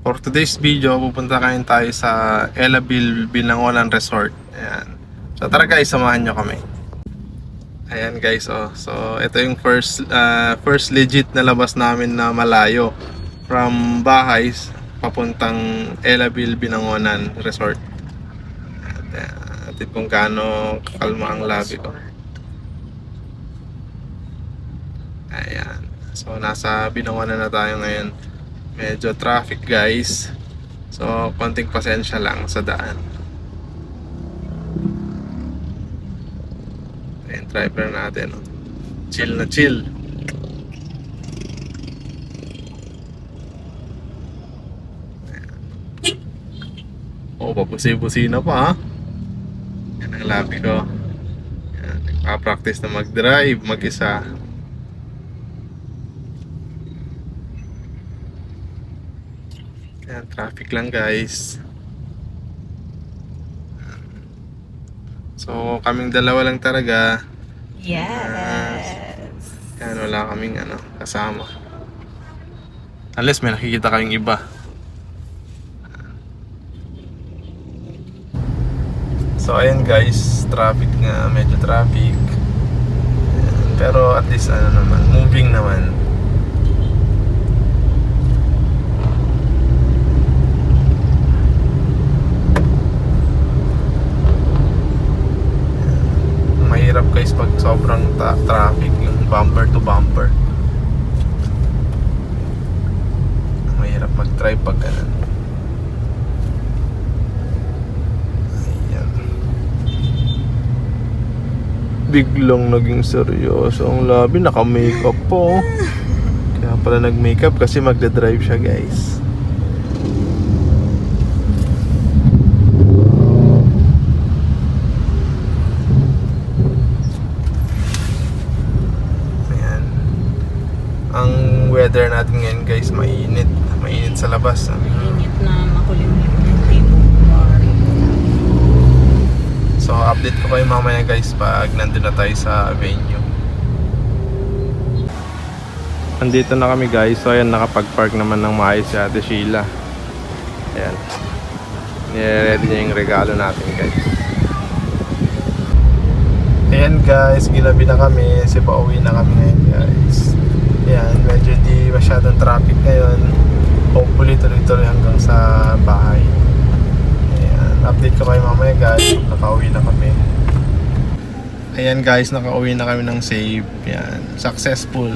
For today's video, pupunta kayo tayo sa Ella Bil Binangonan Resort. Ayan. So tara guys, samahan nyo kami. Ayan guys, oh. So ito yung first ah, first legit na labas namin na malayo from bahay papuntang Ella Bil Binangonan Resort. At uh, atin kung gaano kalma ang labi ko. Ayan. So nasa Binangonan na tayo ngayon. Medyo traffic guys. So konting pasensya lang sa daan. Ayan, driver natin. Oh. Chill na chill. Oh, pabusi-busi na pa ha. Yan ang labi ko. Yan, nagpa-practice na mag-drive mag-isa. Yan, traffic lang guys. So, kaming dalawa lang talaga. Yes. Yan, wala kaming ano, kasama. Unless may nakikita kayong iba. So, ayun guys, traffic nga, medyo traffic. Ayan, pero at least ano naman, moving naman. mahirap guys pag sobrang ta- traffic yung bumper to bumper. Mahirap mag drive pag ganun. Biglang naging seryoso ang labi. Naka makeup po. Kaya pala nag makeup kasi magda-drive siya guys Ayan. Ang weather natin ngayon guys, mainit. Mainit sa labas. ah. Init na makulimlim. So, update ko kayo mamaya guys pag nandun na tayo sa venue. Andito na kami guys. So, ayan, nakapag-park naman ng maayos si Ate Sheila. Ayan. Nire-ready niya yung regalo natin guys. Ayan guys, gilabi na kami. Kasi pauwi na kami ngayon update ko kayo mamaya guys. Nakauwi na kami. Ayan guys, nakauwi na kami ng save. Ayan, successful.